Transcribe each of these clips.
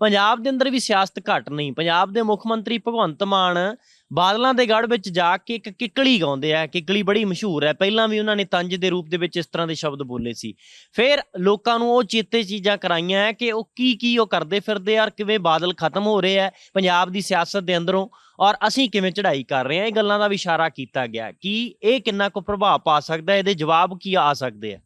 ਪੰਜਾਬ ਦੇ ਅੰਦਰ ਵੀ ਸਿਆਸਤ ਘਟ ਨਹੀਂ, ਪੰਜਾਬ ਦੇ ਮੁੱਖ ਮੰਤਰੀ ਭਗਵੰਤ ਮਾਨ ਬਾਦਲਾਂ ਦੇ ਗੜ੍ਹ ਵਿੱਚ ਜਾ ਕੇ ਇੱਕ ਕਿੱਕਲੀ ਗਾਉਂਦੇ ਆ, ਕਿੱਕਲੀ ਬੜੀ ਮਸ਼ਹੂਰ ਹੈ, ਪਹਿਲਾਂ ਵੀ ਉਹਨਾਂ ਨੇ ਤੰਜ ਦੇ ਰੂਪ ਦੇ ਵਿੱਚ ਇਸ ਤਰ੍ਹਾਂ ਦੇ ਸ਼ਬਦ ਬੋਲੇ ਸੀ। ਫਿਰ ਲੋਕਾਂ ਨੂੰ ਉਹ ਚੇਤੇ ਚੀਜ਼ਾਂ ਕਰਾਈਆਂ ਹੈ ਕਿ ਉਹ ਕੀ ਕੀ ਉਹ ਕਰਦੇ ਫਿਰਦੇ ਆ, ਔਰ ਕਿਵੇਂ ਬਾਦਲ ਖਤਮ ਹੋ ਰਹੇ ਆ ਪੰਜਾਬ ਦੀ ਸਿਆਸਤ ਦੇ ਅੰਦਰੋਂ, ਔਰ ਅਸੀਂ ਕਿਵੇਂ ਚੜ੍ਹਾਈ ਕਰ ਰਹੇ ਆ, ਇਹ ਗੱਲਾਂ ਦਾ ਵੀ ਇਸ਼ਾਰਾ ਕੀਤਾ ਗਿਆ। ਕਿ ਇਹ ਕਿੰਨਾ ਕੁ ਪ੍ਰਭਾਵ ਪਾ ਸਕਦਾ, ਇਹਦੇ ਜਵਾਬ ਕੀ ਆ ਸਕਦੇ ਆ?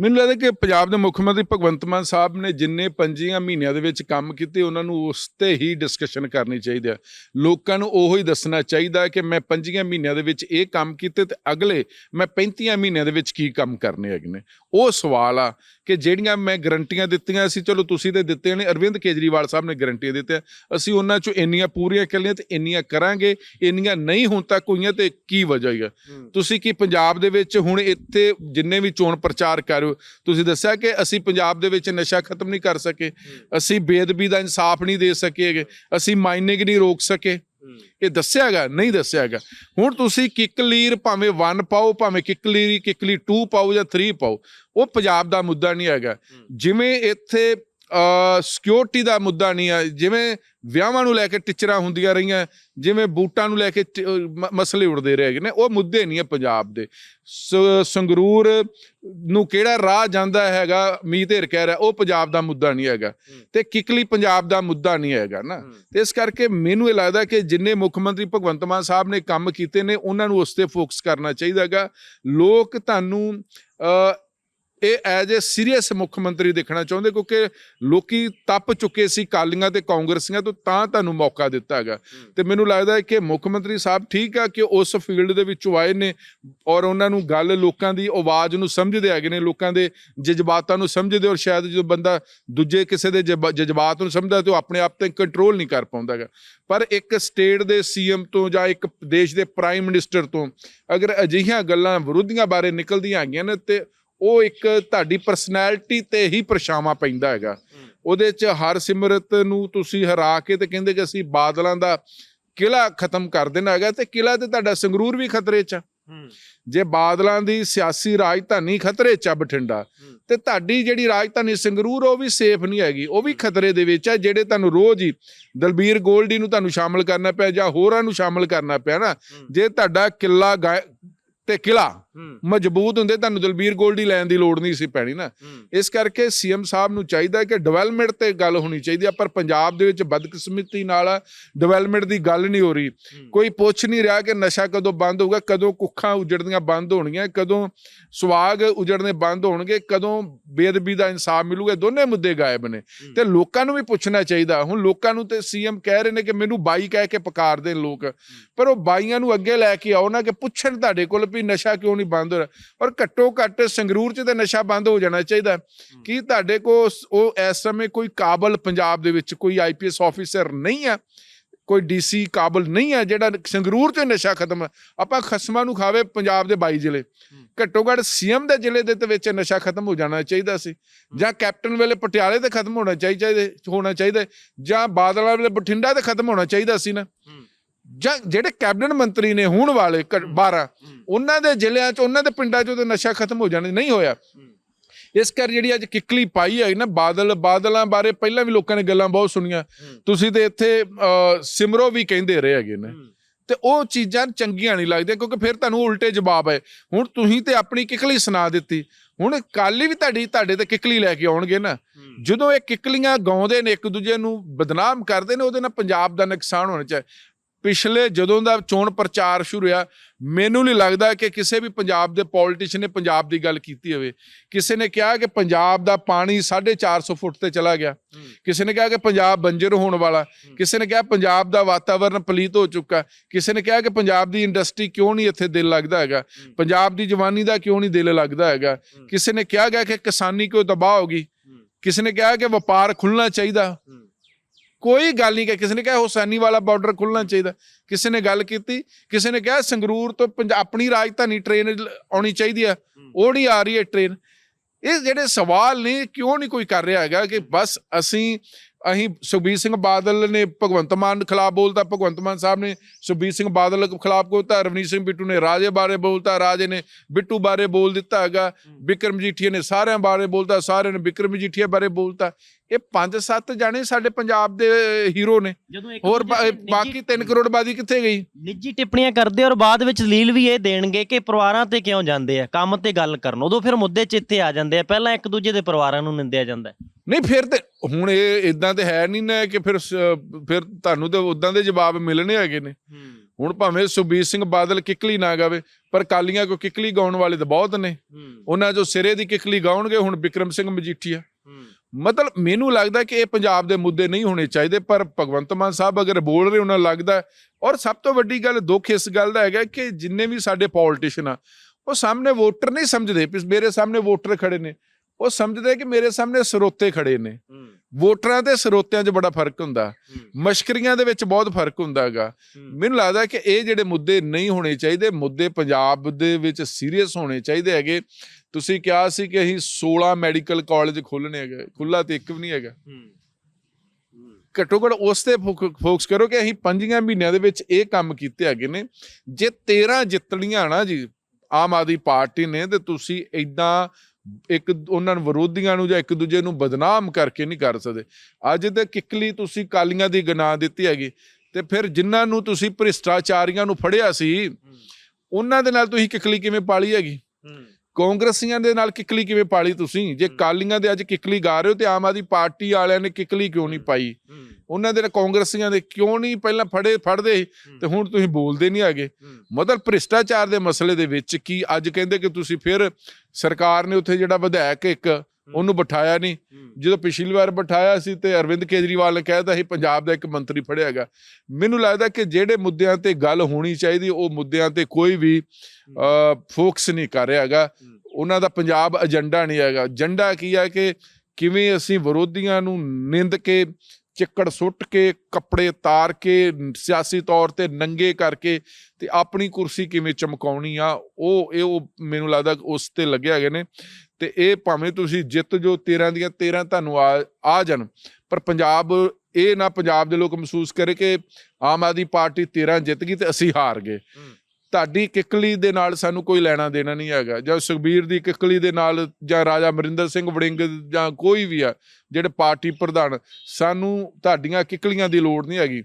ਮੈਨੂੰ ਲੱਗਦਾ ਕਿ ਪੰਜਾਬ ਦੇ ਮੁੱਖ ਮੰਤਰੀ ਭਗਵੰਤ ਮਾਨ ਸਾਹਿਬ ਨੇ ਜਿੰਨੇ ਪੰਜੀਆਂ ਮਹੀਨਿਆਂ ਦੇ ਵਿੱਚ ਕੰਮ ਕੀਤੇ ਉਹਨਾਂ ਨੂੰ ਉਸ ਤੇ ਹੀ ਡਿਸਕਸ਼ਨ ਕਰਨੀ ਚਾਹੀਦੀ ਹੈ। ਲੋਕਾਂ ਨੂੰ ਉਹੋ ਹੀ ਦੱਸਣਾ ਚਾਹੀਦਾ ਕਿ ਮੈਂ ਪੰਜੀਆਂ ਮਹੀਨਿਆਂ ਦੇ ਵਿੱਚ ਇਹ ਕੰਮ ਕੀਤੇ ਤੇ ਅਗਲੇ ਮੈਂ 35 ਮਹੀਨਿਆਂ ਦੇ ਵਿੱਚ ਕੀ ਕੰਮ ਕਰਨੇ ਹੈਗੇ ਨੇ। ਉਹ ਸਵਾਲ ਆ ਕਿ ਜਿਹੜੀਆਂ ਮੈਂ ਗਰੰਟੀਆਂ ਦਿੱਤੀਆਂ ਸੀ ਚਲੋ ਤੁਸੀਂ ਤੇ ਦਿੱਤੇ ਨੇ ਅਰਵਿੰਦ ਕੇਜਰੀਵਾਲ ਸਾਹਿਬ ਨੇ ਗਰੰਟੀਆਂ ਦਿੱਤੀਆਂ ਅਸੀਂ ਉਹਨਾਂ ਚੋਂ ਇੰਨੀਆਂ ਪੂਰੀਆਂ ਕਰੀਆਂ ਤੇ ਇੰਨੀਆਂ ਕਰਾਂਗੇ ਇੰਨੀਆਂ ਨਹੀਂ ਹੁਣ ਤੱਕ ਹੋਈਆਂ ਤੇ ਕੀ ਵਜ੍ਹਾ ਹੈ। ਤੁਸੀਂ ਕੀ ਪੰਜਾਬ ਦੇ ਵਿੱਚ ਹੁਣ ਇੱਥੇ ਜਿੰਨੇ ਵੀ ਚੋਣ ਪ੍ਰਚਾਰ ਕਰ ਤੁਸੀਂ ਦੱਸਿਆ ਕਿ ਅਸੀਂ ਪੰਜਾਬ ਦੇ ਵਿੱਚ ਨਸ਼ਾ ਖਤਮ ਨਹੀਂ ਕਰ ਸਕੇ। ਅਸੀਂ ਬੇਦਬੀ ਦਾ ਇਨਸਾਫ ਨਹੀਂ ਦੇ ਸਕੇਗੇ ਅਸੀਂ ਮਾਈਨਿੰਗ ਨਹੀਂ ਰੋਕ ਸਕੇ। ਇਹ ਦੱਸਿਆਗਾ ਨਹੀਂ ਦੱਸਿਆਗਾ। ਹੁਣ ਤੁਸੀਂ ਕਿੱਕਲੀਰ ਭਾਵੇਂ 1 ਪਾਓ ਭਾਵੇਂ ਕਿੱਕਲੀਰ ਕਿੱਕਲੀ 2 ਪਾਓ ਜਾਂ 3 ਪਾਓ ਉਹ ਪੰਜਾਬ ਦਾ ਮੁੱਦਾ ਨਹੀਂ ਹੈਗਾ। ਜਿਵੇਂ ਇੱਥੇ ਸਿਕਿਉਰਿਟੀ ਦਾ ਮੁੱਦਾ ਨਹੀਂ ਆ। ਜਿਵੇਂ ਵਿਆਹਾਂ ਨੂੰ ਲੈ ਕੇ ਟਿਚਰਾਂ ਹੁੰਦੀਆਂ ਰਹੀਆਂ ਜਿਵੇਂ ਬੂਟਾਂ ਨੂੰ ਲੈ ਕੇ ਮਸਲੇ ਉੜਦੇ ਰਹੇ ਨੇ ਉਹ ਮੁੱਦੇ ਨਹੀਂ ਆ ਪੰਜਾਬ ਦੇ। ਸੰਗਰੂਰ ਨੂੰ ਕਿਹੜਾ ਰਾਹ ਜਾਂਦਾ ਹੈਗਾ ਮੀਤੇਰ ਕਹਿ ਰਿਹਾ ਉਹ ਪੰਜਾਬ ਦਾ ਮੁੱਦਾ ਨਹੀਂ ਹੈਗਾ। ਤੇ ਕਿਕਲੀ ਪੰਜਾਬ ਦਾ ਮੁੱਦਾ ਨਹੀਂ ਹੈਗਾ ਨਾ। ਤੇ ਇਸ ਕਰਕੇ ਮੈਨੂੰ ਇਹ ਲੱਗਦਾ ਕਿ ਜਿੰਨੇ ਮੁੱਖ ਮੰਤਰੀ ਭਗਵੰਤ ਮਾਨ ਸਾਹਿਬ ਨੇ ਕੰਮ ਕੀਤੇ ਨੇ ਉਹਨਾਂ ਨੂੰ ਉਸ ਤੇ ਫੋਕਸ ਕਰਨਾ ਚਾਹੀਦਾ ਹੈਗਾ। ਲੋਕ ਤੁਹਾਨੂੰ ਇਹ ਐਜ਼ ਅ ਸੀਰੀਅਸ ਮੁੱਖ ਮੰਤਰੀ ਦੇਖਣਾ ਚਾਹੁੰਦੇ ਕਿਉਂਕਿ ਲੋਕੀ ਤੱਪ ਚੁੱਕੇ ਸੀ ਕਾਲੀਆਂ ਤੇ ਕਾਂਗਰਸੀਆਂ ਤੋਂ ਤਾਂ ਤੁਹਾਨੂੰ ਮੌਕਾ ਦਿੱਤਾ ਹੈਗਾ ਤੇ ਮੈਨੂੰ ਲੱਗਦਾ ਹੈ ਕਿ ਮੁੱਖ ਮੰਤਰੀ ਸਾਹਿਬ ਠੀਕ ਆ ਕਿ ਉਸ ਫੀਲਡ ਦੇ ਵਿੱਚੋਂ ਆਏ ਨੇ ਔਰ ਉਹਨਾਂ ਨੂੰ ਗੱਲ ਲੋਕਾਂ ਦੀ ਆਵਾਜ਼ ਨੂੰ ਸਮਝਦੇ ਹੈਗੇ ਨੇ ਲੋਕਾਂ ਦੇ ਜਜ਼ਬਾਤਾਂ ਨੂੰ ਸਮਝਦੇ ਔਰ ਸ਼ਾਇਦ ਜਦੋਂ ਬੰਦਾ ਦੂਜੇ ਕਿਸੇ ਦੇ ਜਜ਼ਬਾ- ਜਜ਼ਬਾਤ ਨੂੰ ਸਮਝਦਾ ਤੇ ਉਹ ਆਪਣੇ ਆਪ ਤੇ ਕੰਟਰੋਲ ਨਹੀਂ ਕਰ ਪਾਉਂਦਾ ਹੈਗਾ। ਪਰ ਇੱਕ ਸਟੇਟ ਦੇ ਸੀਐਮ ਤੋਂ ਜਾਂ ਇੱਕ ਦੇਸ਼ ਦੇ ਪ੍ਰਾਈਮ ਮਿਨਿਸਟਰ ਤੋਂ ਅਗਰ ਅਜਿਹੀਆਂ ਗੱਲਾਂ ਵਿਰੋਧੀਆਂ ਬਾਰੇ ਨਿਕਲਦੀਆਂ ਹੈਗੀਆਂ ਨੇ ਤੇ ਉਹ ਇੱਕ ਤੁਹਾਡੀ ਪਰਸਨੈਲਿਟੀ ਤੇ ਹੀ ਪਰਛਾਵਾਂ ਪੈਂਦਾ ਹੈਗਾ। ਉਹਦੇ ਚ ਹਰ ਸਿਮਰਤ ਨੂੰ ਤੁਸੀਂ ਹਰਾ ਕੇ ਤੇ ਕਹਿੰਦੇ ਕਿ ਅਸੀਂ ਬਾਦਲਾਂ ਦਾ ਕਿਲਾ ਖਤਮ ਕਰ ਦੇਣਾ ਹੈਗਾ ਤੇ ਕਿਲਾ ਤੇ ਤੁਹਾਡਾ ਸੰਗਰੂਰ ਵੀ ਖਤਰੇ 'ਚ ਆ। ਜੇ ਬਾਦਲਾਂ ਦੀ ਸਿਆਸੀ ਰਾਜਧਾਨੀ ਖਤਰੇ 'ਚ ਆ ਬਠਿੰਡਾ ਤੇ ਤੁਹਾਡੀ ਜਿਹੜੀ ਰਾਜਧਾਨੀ ਸੰਗਰੂਰ ਉਹ ਵੀ ਸੇਫ ਨਹੀਂ ਹੈਗੀ ਉਹ ਵੀ ਖਤਰੇ ਦੇ ਵਿੱਚ ਹੈ ਜਿਹੜੇ ਤੁਹਾਨੂੰ ਰੋਜ਼ ਹੀ ਦਲਬੀਰ ਗੋਲਡੀ ਨੂੰ ਤੁਹਾਨੂੰ ਸ਼ਾਮਲ ਕਰਨਾ ਪਿਆ ਜਾਂ ਹੋਰਾਂ ਨੂੰ ਸ਼ਾਮਲ ਕਰਨਾ ਪਿਆ ਨਾ ਜੇ ਤੁਹਾਡਾ ਕਿਲਾ ਤੇ ਕਿਲਾ ਮਜ਼ਬੂਤ ਹੁੰਦੇ ਤੁਹਾਨੂੰ ਦਲਬੀਰ ਗੋਲਡੀ ਲੈਣ ਦੀ ਲੋੜ ਨਹੀਂ ਸੀ ਪੈਣੀ ਨਾ। ਇਸ ਕਰਕੇ ਸੀਐਮ ਸਾਹਿਬ ਨੂੰ ਚਾਹੀਦਾ ਕਿ ਡਿਵੈਲਪਮੈਂਟ ਤੇ ਗੱਲ ਹੋਣੀ ਚਾਹੀਦੀ ਹੈ ਪਰ ਪੰਜਾਬ ਦੇ ਵਿੱਚ ਬਦਕਿਸਮਤੀ ਨਾਲ ਡਿਵੈਲਪਮੈਂਟ ਦੀ ਗੱਲ ਨਹੀਂ ਹੋ ਰਹੀ। ਕੋਈ ਪੁੱਛ ਨਹੀਂ ਰਿਹਾ ਕਿ ਨਸ਼ਾ ਕਦੋਂ ਬੰਦ ਹੋਊਗਾ ਕਦੋਂ ਕੁੱਖਾਂ ਉਜੜਨੀਆਂ ਬੰਦ ਹੋਣਗੀਆਂ ਕਦੋਂ ਸੁਆਗ ਉਜੜਨੇ ਬੰਦ ਹੋਣਗੇ ਕਦੋਂ ਬੇਅਦਬੀ ਦਾ ਇਨਸਾਫ ਮਿਲੂਗਾ ਦੋਨੇ ਮੁੱਦੇ ਗਾਇਬ ਨੇ। ਤੇ ਲੋਕਾਂ ਨੂੰ ਵੀ ਪੁੱਛਣਾ ਚਾਹੀਦਾ। ਹੁਣ ਲੋਕਾਂ ਨੂੰ ਤੇ ਸੀਐਮ ਕਹਿ ਰਹੇ ਨੇ ਕਿ ਮੈਨੂੰ ਬਾਈ ਕਹਿ ਕੇ ਪੁਕਾਰਦੇ ਲੋਕ। ਪਰ ਉਹ ਬਾਈਆਂ ਨੂੰ ਅੱਗੇ ਲੈ ਕੇ ਆਓ ਨਾ ਕਿ ਪੁੱਛਣ ਤੁਹਾਡੇ ਕੋਲ ਵੀ ਨਸ਼ਾ ਕਿਉਂ ਨਹੀਂ ਬੰਦ ਹੋ ਰਿਹਾ। ਔਰ ਘੱਟੋ ਘੱਟ ਸੰਗਰੂਰ 'ਚ ਤੇ ਨਸ਼ਾ ਬੰਦ ਹੋ ਜਾਣਾ ਚਾਹੀਦਾ। ਕੀ ਤੁਹਾਡੇ ਕੋ ਉਹ ਇਸ ਸਮੇਂ ਕੋਈ ਕਾਬਲ ਪੰਜਾਬ ਦੇ ਵਿੱਚ ਕੋਈ ਆਈਪੀਐਸ ਆਫੀਸਰ ਨਹੀਂ ਆ ਕੋਈ ਡੀਸੀ ਕਾਬਲ ਨਹੀਂ ਹੈ ਜਿਹੜਾ ਸੰਗਰੂਰ 'ਚ ਨਸ਼ਾ ਖਤਮ ਆਪਾਂ ਖਸਮਾਂ ਨੂੰ ਖਾਵੇ ਪੰਜਾਬ ਦੇ 22 ਜ਼ਿਲ੍ਹੇ। ਘੱਟੋ ਘੱਟ ਸੀਐਮ ਦੇ ਜ਼ਿਲ੍ਹੇ ਦੇ ਤੇ ਵਿੱਚ ਨਸ਼ਾ ਖਤਮ ਹੋ ਜਾਣਾ ਚਾਹੀਦਾ ਸੀ। ਜਾਂ ਕੈਪਟਨ ਵੇਲੇ ਪਟਿਆਲੇ ਤੇ ਖਤਮ ਹੋਣਾ ਚਾਹੀਦਾ ਹੋਣਾ ਚਾਹੀਦਾ। ਜਾਂ ਬਾਦਲਾਂ ਵੇਲੇ ਬਠਿੰਡਾ ਤੇ ਖਤਮ ਹੋਣਾ ਚਾਹੀਦਾ ਸੀ ਨਾ। ਜਾਂ ਜਿਹੜੇ ਕੈਬਨਿਟ ਮੰਤਰੀ ਨੇ ਹੁਣ ਵਾਲੇ ਘ- 12 ਉਹਨਾਂ ਦੇ ਜ਼ਿਲ੍ਹਿਆਂ 'ਚ ਉਹਨਾਂ ਦੇ ਪਿੰਡਾਂ 'ਚ ਤੇ ਨਸ਼ਾ ਖਤਮ ਹੋ ਜਾਣਾ ਨਹੀਂ ਹੋਇਆ। ਇਸ ਕਰ ਜਿਹੜੀ ਅੱਜ ਕਿੱਕਲੀ ਪਾਈ ਹੈ ਨਾ ਬਾਦਲ ਬਾਦਲਾਂ ਬਾਰੇ ਪਹਿਲਾਂ ਵੀ ਲੋਕਾਂ ਨੇ ਗੱਲਾਂ ਬਹੁਤ ਸੁਣੀਆਂ। ਤੁਸੀਂ ਤੇ ਇੱਥੇ ਸਿਮਰੋ ਵੀ ਕਹਿੰਦੇ ਰਹੇ ਹੈਗੇ ਨੇ। ਤੇ ਉਹ ਚੀਜ਼ਾਂ ਚੰਗੀਆਂ ਨਹੀਂ ਲੱਗਦੀਆਂ ਕਿਉਂਕਿ ਫਿਰ ਤੁਹਾਨੂੰ ਉਲਟੇ ਜਵਾਬ ਹੈ ਹੁਣ ਤੁਸੀਂ ਤੇ ਆਪਣੀ ਕਿੱਕਲੀ ਸੁਣਾ ਦਿੱਤੀ। ਹੁਣ ਕਾਲੀ ਵੀ ਤੁਹਾਡੀ ਤੁਹਾਡੇ ਤੇ ਕਿੱਕਲੀ ਲੈ ਕੇ ਆਉਣਗੇ ਨਾ। ਜਦੋਂ ਇਹ ਕਿੱਕਲੀਆਂ ਗਾਉਂਦੇ ਨੇ ਇੱਕ ਦੂਜੇ ਨੂੰ ਬਦਨਾਮ ਕਰਦੇ ਨੇ ਉਹਦੇ ਨਾਲ ਪੰਜਾਬ ਦਾ ਨੁਕਸਾਨ ਹੋਣਾ ਚਾਹੀਦਾ ਪਿਛਲੇ ਜਦੋਂ ਦਾ ਚੋਣ ਪ੍ਰਚਾਰ ਸ਼ੁਰੂ ਹੋਇਆ ਮੈਨੂੰ ਨਹੀਂ ਲੱਗਦਾ ਕਿ ਕਿਸੇ ਵੀ ਪੰਜਾਬ ਦੇ ਪੋਲੀਟੀਸ਼ੀਅਨ ਨੇ ਪੰਜਾਬ ਦੀ ਗੱਲ ਕੀਤੀ ਹੋਵੇ। ਕਿਸੇ ਨੇ ਕਿਹਾ ਕਿ ਪੰਜਾਬ ਦਾ ਪਾਣੀ 450 ਫੁੱਟ ਤੇ ਚਲਾ ਗਿਆ। ਕਿਸੇ ਨੇ ਕਿਹਾ ਕਿ ਪੰਜਾਬ ਬੰਜਰ ਹੋਣ ਵਾਲਾ। ਕਿਸੇ ਨੇ ਕਿਹਾ ਪੰਜਾਬ ਦਾ ਵਾਤਾਵਰਣ ਪਲੀਤ ਹੋ ਚੁੱਕਾ। ਕਿਸੇ ਨੇ ਕਿਹਾ ਕਿ ਪੰਜਾਬ ਦੀ ਇੰਡਸਟਰੀ ਕਿਉਂ ਨਹੀਂ ਇੱਥੇ ਦਿਲ ਲੱਗਦਾ ਹੈਗਾ। ਪੰਜਾਬ ਦੀ ਜਵਾਨੀ ਦਾ ਕਿਉਂ ਨਹੀਂ ਦਿਲ ਲੱਗਦਾ ਹੈਗਾ। ਕਿਸੇ ਨੇ ਕਿਹਾ ਗਿਆ ਕਿ ਕਿਸਾਨੀ ਕਿਉਂ ਤਬਾਹ ਹੋ ਗਈ। ਕਿਸੇ ਨੇ ਕਿਹਾ ਕਿ ਵਪਾਰ ਖੁੱਲਣਾ ਚਾਹੀਦਾ। ਕੋਈ ਗੱਲ ਨਹੀਂ ਕਿ ਕਿਸੇ ਨੇ ਕਿਹਾ ਹੁਸੈਨੀ ਵਾਲਾ ਬਾਰਡਰ ਖੁੱਲਣਾ ਚਾਹੀਦਾ। ਕਿਸੇ ਨੇ ਗੱਲ ਕੀਤੀ ਕਿਸੇ ਨੇ ਕਿਹਾ ਸੰਗਰੂਰ ਤੋਂ ਆਪਣੀ ਰਾਜਧਾਨੀ ਟ੍ਰੇਨ ਆਉਣੀ ਚਾਹੀਦੀ ਆ। ਉਹ ਨਹੀਂ ਆ ਰਹੀ ਹੈ ਟ੍ਰੇਨ ਇਹ ਜਿਹੜੇ ਸਵਾਲ ਨੇ ਕਿਉਂ ਨਹੀਂ ਕੋਈ ਕਰ ਰਿਹਾ ਹੈਗਾ ਕਿ ਬਸ ਅਸੀਂ ਅਸੀਂ ਸੁਖਬੀਰ ਸਿੰਘ ਬਾਦਲ ਨੇ ਭਗਵੰਤ ਮਾਨ ਖਿਲਾਫ ਬੋਲਤਾ ਭਗਵੰਤ ਮਾਨ ਸਾਹਿਬ ਨੇ ਸੁਖਬੀਰ ਸਿੰਘ ਬਾਦਲ ਖਿਲਾਫ ਬੋਲਤਾ ਰਵਨੀਤ ਸਿੰਘ ਬਿੱਟੂ ਨੇ ਰਾਜੇ ਬਾਰੇ ਬੋਲਤਾ ਰਾਜੇ ਨੇ ਬਿੱਟੂ ਬਾਰੇ ਬੋਲ ਦਿੱਤਾ ਹੈਗਾ ਵਿਕਰਮ ਜੀਠੀਆ ਨੇ ਸਾਰਿਆਂ ਬਾਰੇ ਬੋਲਤਾ ਸਾਰਿਆਂ ਨੇ ਵਿਕਰਮ ਜੀਠੀਆ ਬਾਰੇ ਬੋਲਤਾ। ਇਹ ਪੰਜ ਸੱਤ ਜਾਣੇ ਸਾਡੇ ਪੰਜਾਬ ਦੇ ਹੀਰੋ ਨੇ। ਹੋਰ ਬਾਕੀ 3 ਕਰੋੜ ਬਾਦੀ ਕਿੱਥੇ ਗਈ? ਨਿੱਜੀ ਟਿੱਪਣੀਆਂ ਕਰਦੇ ਔਰ ਬਾਅਦ ਵਿੱਚ ਦਲੀਲ ਵੀ ਇਹ ਦੇਣਗੇ ਕਿ ਪਰਿਵਾਰਾਂ ਤੇ ਕਿਉਂ ਜਾਂਦੇ ਆ ਕੰਮ ਤੇ ਗੱਲ ਕਰਨ। ਉਦੋਂ ਫਿਰ ਮੁੱਦੇ ਚਿੱਤੇ ਆ ਜਾਂਦੇ ਆ ਪਹਿਲਾਂ ਇੱਕ ਦੂਜੇ ਦੇ ਪਰਿਵਾਰਾਂ ਨੂੰ ਨਿੰਦਿਆ ਜਾਂਦਾ ਹੈ। ਨਹੀਂ ਫਿਰ ਤੇ ਹੁਣ ਇਹ ਇਦਾਂ ਤੇ ਹੈ ਨਹੀਂ ਨਾ ਕਿ ਫਿਰ ਫਿਰ ਤੁਹਾਨੂੰ ਤੇ ਉਦਾਂ ਦੇ ਜਵਾਬ ਮਿਲਣੇ ਹੈਗੇ ਨੇ। ਹੁਣ ਭਾਵੇਂ ਸੁਖਬੀਰ ਸਿੰਘ ਬਾਦਲ ਕਿਕਲੀ ਨਾ ਗਾਵੇ ਪਰ ਕਾਲੀਆਂ ਕੋ ਕਿਕਲੀ ਗਾਉਣ ਵਾਲੇ ਤਾਂ ਬਹੁਤ ਨੇ। ਉਹਨਾਂ ਜੋ ਸਿਰੇ ਦੀ ਕਿਕਲੀ ਗਾਉਣਗੇ ਹੁਣ ਵਿਕਰਮ ਸਿੰਘ ਮਜੀਠੀਆ। ਮਤਲਬ ਮੈਨੂੰ ਲੱਗਦਾ ਕਿ ਇਹ ਪੰਜਾਬ ਦੇ ਮੁੱਦੇ ਨਹੀਂ ਹੋਣੇ ਚਾਹੀਦੇ ਪਰ ਭਗਵੰਤ ਮਾਨ ਸਾਹਿਬ ਅਗਰ ਬੋਲ ਰਹੇ ਉਹਨਾਂ ਲੱਗਦਾ। ਔਰ ਸਭ ਤੋਂ ਵੱਡੀ ਗੱਲ ਦੁੱਖ ਇਸ ਗੱਲ ਦਾ ਹੈਗਾ ਕਿ ਜਿੰਨੇ ਵੀ ਸਾਡੇ ਪੋਲੀਟੀਸ਼ੀਅਨ ਆ ਉਹ ਸਾਹਮਣੇ ਵੋਟਰ ਨਹੀਂ ਸਮਝਦੇ ਮੇਰੇ ਸਾਹਮਣੇ ਵੋਟਰ ਖੜੇ ਨੇ। ਉਹ ਸਮਝਦੇ ਕਿ ਮੇਰੇ ਸਾਹਮਣੇ ਸਰੋਤੇ ਖੜੇ ਨੇ। ਵੋਟਰਾਂ ਤੇ ਸਰੋਤਿਆਂ 'ਚ ਬੜਾ ਫ਼ਰਕ ਹੁੰਦਾ। ਮਸ਼ਕਰੀਆਂ ਦੇ ਵਿੱਚ ਬਹੁਤ ਫ਼ਰਕ ਹੁੰਦਾ ਹੈਗਾ ਮੈਨੂੰ ਲੱਗਦਾ ਕਿ ਇਹ ਜਿਹੜੇ ਮੁੱਦੇ ਨਹੀਂ ਹੋਣੇ ਚਾਹੀਦੇ ਮੁੱਦੇ ਪੰਜਾਬ ਦੇ ਵਿੱਚ ਸੀਰੀਅਸ ਹੋਣੇ ਚਾਹੀਦੇ ਹੈਗੇ। ਤੁਸੀਂ ਕਿਹਾ ਸੀ ਕਿ ਅਸੀਂ 16 ਮੈਡੀਕਲ ਕਾਲਜ ਖੋਲਣੇ ਹੈਗੇ ਖੁੱਲਾ ਤੇ ਇੱਕ ਵੀ ਨਹੀਂ ਹੈਗਾ। ਘੱਟੋ ਘੱਟ ਉਸ ਤੇ ਫੋਕਸ ਕਰੋ ਕਿ ਅਸੀਂ ਪੰਜੀਆਂ ਮਹੀਨਿਆਂ ਦੇ ਵਿੱਚ ਇਹ ਕੰਮ ਕੀਤੇ ਹੈਗੇ ਨੇ। ਜੇ 13 ਜਿੱਤਣੀਆਂ ਨਾ ਜੀ ਆਮ ਆਦਮੀ ਪਾਰਟੀ ਨੇ ਤੇ ਤੁਸੀਂ ਇਦਾਂ ਇੱਕ ਉਹਨਾਂ ਨੂੰ ਵਿਰੋਧੀਆਂ ਨੂੰ ਜਾਂ ਇੱਕ ਦੂਜੇ ਨੂੰ ਬਦਨਾਮ ਕਰਕੇ ਨਹੀਂ ਕਰ ਸਕਦੇ। ਅੱਜ ਤੇ ਕਿਕਲੀ ਤੁਸੀਂ ਕਾਲੀਆਂ ਦੀ ਗਨਾ ਦਿੱਤੀ ਹੈਗੀ ਤੇ ਫਿਰ ਜਿਨ੍ਹਾਂ ਨੂੰ ਤੁਸੀਂ ਭ੍ਰਿਸ਼ਟਾਚਾਰੀਆਂ ਨੂੰ ਫੜਿਆ ਸੀ ਉਹਨਾਂ ਦੇ ਨਾਲ ਤੁਸੀਂ ਕਿਕਲੀ ਕਿਵੇਂ ਪਾਲੀ ਹੈਗੀ? ਕਾਂਗਰਸੀਆਂ ਦੇ ਨਾਲ ਕਿਕਲੀ ਕਿਵੇਂ ਪਾਲੀ ਤੁਸੀਂ? ਜੇ ਕਾਲੀਆਂ ਦੇ ਅੱਜ ਕਿਕਲੀ ਗਾ ਰਹੇ ਹੋ ਤੇ ਆਮ ਆਦਮੀ ਪਾਰਟੀ ਵਾਲਿਆਂ ਨੇ ਕਿਕਲੀ ਕਿਉਂ ਨਹੀਂ ਪਾਈ? ਉਹਨਾਂ ਦੇ ਕਾਂਗਰਸੀਆਂ ਦੇ ਕਿਉਂ ਨਹੀਂ ਪਹਿਲਾਂ ਫੜੇ ਫੜਦੇ? ਤੇ ਹੁਣ ਤੁਸੀਂ ਬੋਲਦੇ ਨਹੀਂ ਹੈਗੇ। ਮਤਲਬ ਭ੍ਰਿਸ਼ਟਾਚਾਰ ਦੇ ਮਸਲੇ ਦੇ ਵਿੱਚ ਕੀ ਅੱਜ ਕਹਿੰਦੇ ਕਿ ਤੁਸੀਂ ਫਿਰ ਸਰਕਾਰ ਨੇ ਉੱਥੇ ਜਿਹੜਾ ਵਿਧਾਇਕ ਇੱਕ ਉਹਨੂੰ ਬਿਠਾਇਆ ਨਹੀਂ। ਜਦੋਂ ਪਿਛਲੀ ਵਾਰ ਬਿਠਾਇਆ ਸੀ ਤੇ ਅਰਵਿੰਦ ਕੇਜਰੀਵਾਲ ਨੇ ਕਹਿਤਾ ਸੀ ਪੰਜਾਬ ਦਾ ਇੱਕ ਮੰਤਰੀ ਫੜਿਆ ਹੈਗਾ ਮੈਨੂੰ ਲੱਗਦਾ ਕਿ ਜਿਹੜੇ ਮੁੱਦਿਆਂ ਤੇ ਗੱਲ ਹੋਣੀ ਚਾਹੀਦੀ ਉਹ ਮੁੱਦਿਆਂ ਤੇ ਕੋਈ ਵੀ ਫੋਕਸ ਨਹੀਂ ਕਰ ਰਿਹਾ ਹੈਗਾ। ਉਹਨਾਂ ਦਾ ਪੰਜਾਬ ਏਜੰਡਾ ਨਹੀਂ ਹੈਗਾ। ਏਜੰਡਾ ਕੀ ਹੈ ਕਿ ਕਿਵੇਂ ਅਸੀਂ ਵਿਰੋਧੀਆਂ ਨੂੰ ਨਿੰਦ ਕੇ ਚਿੱਕੜ ਸੁੱਟ ਕੇ, ਕੱਪੜੇ ਤਾਰ ਕੇ, ਸਿਆਸੀ ਤੌਰ ਤੇ ਨੰਗੇ ਕਰਕੇ ਤੇ ਆਪਣੀ ਕੁਰਸੀ ਕਿਵੇਂ ਚਮਕਾਉਣੀ ਆ, ਉਹ, ਇਹ ਉਹ ਮੈਨੂੰ ਲੱਗਦਾ ਉਸ ਤੇ ਲੱਗੇ ਹੈਗੇ ਨੇ। ਤੇ ਇਹ ਭਾਵੇਂ ਤੁਸੀਂ ਜਿੱਤ ਜੋ 13 ਦੀਆਂ 13 ਤੁਹਾਨੂੰ ਆ ਆ ਜਾਣ, ਪਰ ਪੰਜਾਬ, ਇਹ ਨਾ ਪੰਜਾਬ ਦੇ ਲੋਕ ਮਹਿਸੂਸ ਕਰੇ ਕਿ ਆਮ ਆਦਮੀ ਪਾਰਟੀ 13 ਜਿੱਤ ਗਈ ਤੇ ਅਸੀਂ ਹਾਰ ਗਏ। ਤੁਹਾਡੀ ਕਿਕਲੀ ਦੇ ਨਾਲ ਸਾਨੂੰ ਕੋਈ ਲੈਣਾ ਦੇਣਾ ਨਹੀਂ ਹੈਗਾ। ਜਾਂ ਸੁਖਬੀਰ ਦੀ ਕਿਕਲੀ ਦੇ ਨਾਲ ਜਾਂ ਰਾਜਾ ਅਮਰਿੰਦਰ ਸਿੰਘ ਵੜਿੰਗ ਜਾਂ ਕੋਈ ਵੀ ਆ ਜਿਹੜੇ ਪਾਰਟੀ ਪ੍ਰਧਾਨ ਸਾਨੂੰ ਤੁਹਾਡੀਆਂ ਕਿਕਲੀਆਂ ਦੀ ਲੋੜ ਨਹੀਂ ਹੈਗੀ।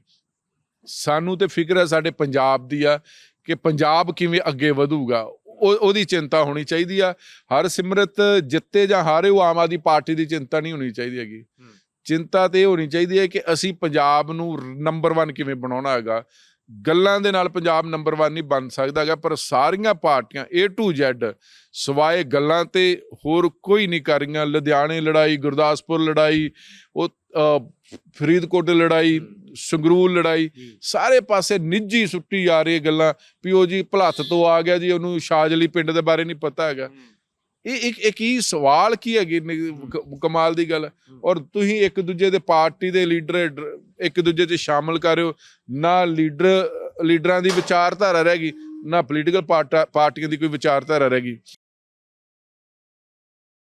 ਸਾਨੂੰ ਤੇ ਫਿਕਰ ਹੈ ਸਾਡੇ ਪੰਜਾਬ ਦੀ ਆ ਕਿ ਪੰਜਾਬ ਕਿਵੇਂ ਅੱਗੇ ਵਧੂਗਾ। ਉਹ ਉਹਦੀ ਚਿੰਤਾ ਹੋਣੀ ਚਾਹੀਦੀ ਆ। ਹਰ ਸਿਮਰਤ ਜਿੱਤੇ ਜਾਂ ਹਾਰੇ ਉਹ ਆਮ ਆਦਮੀ ਪਾਰਟੀ ਦੀ ਚਿੰਤਾ ਨਹੀਂ ਹੋਣੀ ਚਾਹੀਦੀ ਹੈਗੀ। ਚਿੰਤਾ ਤੇ ਹੋਣੀ ਚਾਹੀਦੀ ਹੈ ਕਿ ਅਸੀਂ ਪੰਜਾਬ ਨੂੰ ਨੰਬਰ 1 ਕਿਵੇਂ ਬਣਾਉਣਾ ਹੈਗਾ। ਗੱਲਾਂ ਦੇ ਨਾਲ ਪੰਜਾਬ ਨੰਬਰ 1 ਨਹੀਂ ਬਣ ਸਕਦਾ ਹੈਗਾ ਪਰ ਸਾਰੀਆਂ ਪਾਰਟੀਆਂ A to Z ਸਵਾਏ ਗੱਲਾਂ ਤੇ ਹੋਰ ਕੋਈ ਨਹੀਂ ਕਰ ਰਹੀਆਂ। ਲੁਧਿਆਣੇ ਲੜਾਈ ਗੁਰਦਾਸਪੁਰ ਲੜਾਈ ਉਹ ਅ, ਫਰੀਦਕੋਟ ਲੜਾਈ ਸੰਗਰੂਰ ਲੜਾਈ ਸਾਰੇ ਪਾਸੇ ਨਿੱਜੀ ਸੁੱਟੀ ਜਾ ਰਹੀ ਹੈ ਗੱਲਾਂ। ਵੀ ਉਹ ਜੀ ਭਲੱਥ ਤੋਂ ਆ ਗਿਆ ਜੀ ਉਹਨੂੰ ਸ਼ਾਜਲੀ ਪਿੰਡ ਦੇ ਬਾਰੇ ਨਹੀਂ ਪਤਾ ਹੈਗਾ। ਇਹ ਇੱਕ ਇੱਕ ਹੀ ਸਵਾਲ ਕੀ ਹੈਗੀ ਕਮਾਲ ਦੀ ਗੱਲ। ਔਰ ਤੁਸੀਂ ਇੱਕ ਦੂਜੇ ਦੇ ਪਾਰਟੀ ਦੇ ਲੀਡਰ ਇੱਕ ਦੂਜੇ 'ਚ ਸ਼ਾਮਲ ਕਰ ਰਹੇ ਹੋ ਨਾ ਲੀਡਰ ਲੀਡਰਾਂ ਦੀ ਵਿਚਾਰਧਾਰਾ ਰਹਿ ਗਈ ਨਾ ਪੋਲੀਟੀਕਲ ਪਾਰਟੀਆਂ ਦੀ ਕੋਈ ਵਿਚਾਰਧਾਰਾ ਰਹਿ ਗਈ।